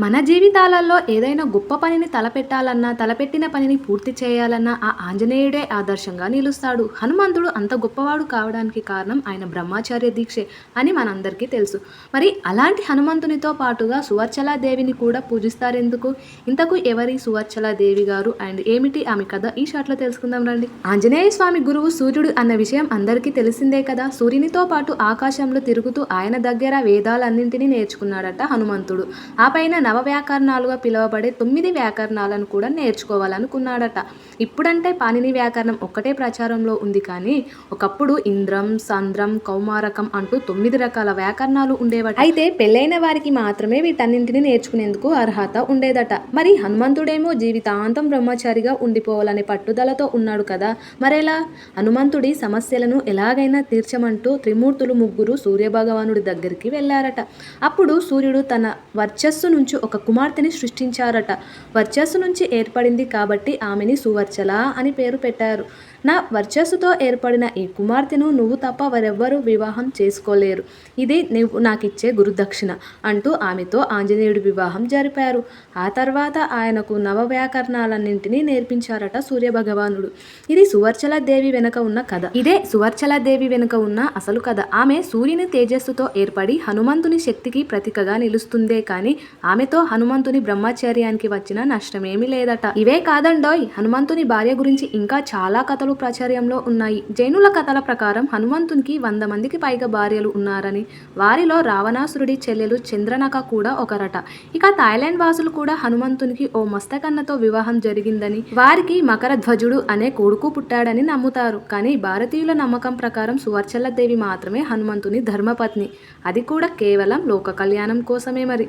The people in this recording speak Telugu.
మన జీవితాలలో ఏదైనా గొప్ప పనిని తలపెట్టాలన్నా తలపెట్టిన పనిని పూర్తి చేయాలన్నా ఆ ఆంజనేయుడే ఆదర్శంగా నిలుస్తాడు. హనుమంతుడు అంత గొప్పవాడు కావడానికి కారణం ఆయన బ్రహ్మచార్య దీక్షే అని మనందరికీ తెలుసు. మరి అలాంటి హనుమంతునితో పాటుగా సువర్చలాదేవిని కూడా పూజిస్తారెందుకు? ఇంతకు ఎవరి సువర్చలాదేవి గారు? అండ్ ఏమిటి ఆమె కథ? ఈ షాట్లో తెలుసుకుందాం రండి. ఆంజనేయ స్వామి గురువు సూర్యుడు అన్న విషయం అందరికీ తెలిసిందే కదా? సూర్యునితో పాటు ఆకాశంలో తిరుగుతూ ఆయన దగ్గర వేదాలన్నింటినీ నేర్చుకున్నాడట హనుమంతుడు. ఆ పైన నవ వ్యాకరణాలుగా పిలువబడే తొమ్మిది వ్యాకరణాలను కూడా నేర్చుకోవాలనుకున్నాడట. ఇప్పుడంటే పాణిని వ్యాకరణం ఒక్కటే ప్రచారంలో ఉంది కానీ ఒకప్పుడు ఇంద్రం సంద్రం కౌమారకం అంటూ తొమ్మిది రకాల వ్యాకరణాలు ఉండేవట. అయితే పెళ్ళైన వారికి మాత్రమే వీటన్నింటిని నేర్చుకునేందుకు అర్హత ఉండేదట. మరి హనుమంతుడేమో జీవితాంతం బ్రహ్మచారిగా ఉండిపోవాలనే పట్టుదలతో ఉన్నాడు కదా. మరెలా? హనుమంతుడి సమస్యలను ఎలాగైనా తీర్చమంటూ త్రిమూర్తులు ముగ్గురు సూర్యభగవానుడి దగ్గరికి వెళ్ళారట అప్పుడు సూర్యుడు తన వర్చస్సు నుంచి ఒక కుమార్తెని సృష్టించారట. వర్చస్సు నుంచి ఏర్పడింది కాబట్టి ఆమెని సువర్చల అని పేరు పెట్టారు. నా వర్చస్సుతో ఏర్పడిన ఈ కుమార్తెను నువ్వు తప్ప వారెవ్వరూ వివాహం చేసుకోలేరు. ఇది నువ్వు నాకు ఇచ్చే గురుదక్షిణ అంటూ ఆమెతో ఆంజనేయుడి వివాహం జరిపారు. ఆ తర్వాత ఆయనకు నవ వ్యాకరణాలన్నింటినీ నేర్పించారట సూర్యభగవానుడు. ఇది సువర్చల దేవి వెనుక ఉన్న కథ. ఇదే సువర్చల దేవి వెనుక ఉన్న అసలు కథ. ఆమె సూర్యుని తేజస్సుతో ఏర్పడి హనుమంతుని శక్తికి ప్రతీకగా నిలుస్తుందే కానీ ఆమెతో హనుమంతుని బ్రహ్మచర్యానికి వచ్చిన నష్టమేమీ లేదట. ఇవే కాదండోయ్! హనుమంతుని భార్య గురించి ఇంకా చాలా కథలు ప్రాచుర్యంలో ఉన్నాయి. జైనుల కథల ప్రకారం హనుమంతునికి వంద మందికి పైగా భార్యలు ఉన్నారని వారిలో రావణాసురుడి చెల్లెలు చంద్రనక కూడా ఒకరట. ఇక థాయిలాండ్ వాసులు కూడా హనుమంతునికి ఓ మస్తకన్నతో వివాహం జరిగిందని వారికి మకర ధ్వజుడు అనే కొడుకు పుట్టాడని నమ్ముతారు. కానీ భారతీయుల నమ్మకం ప్రకారం సువర్చల్లదేవి మాత్రమే హనుమంతుని ధర్మపత్ని. అది కూడా కేవలం లోక కళ్యాణం కోసమే మరి.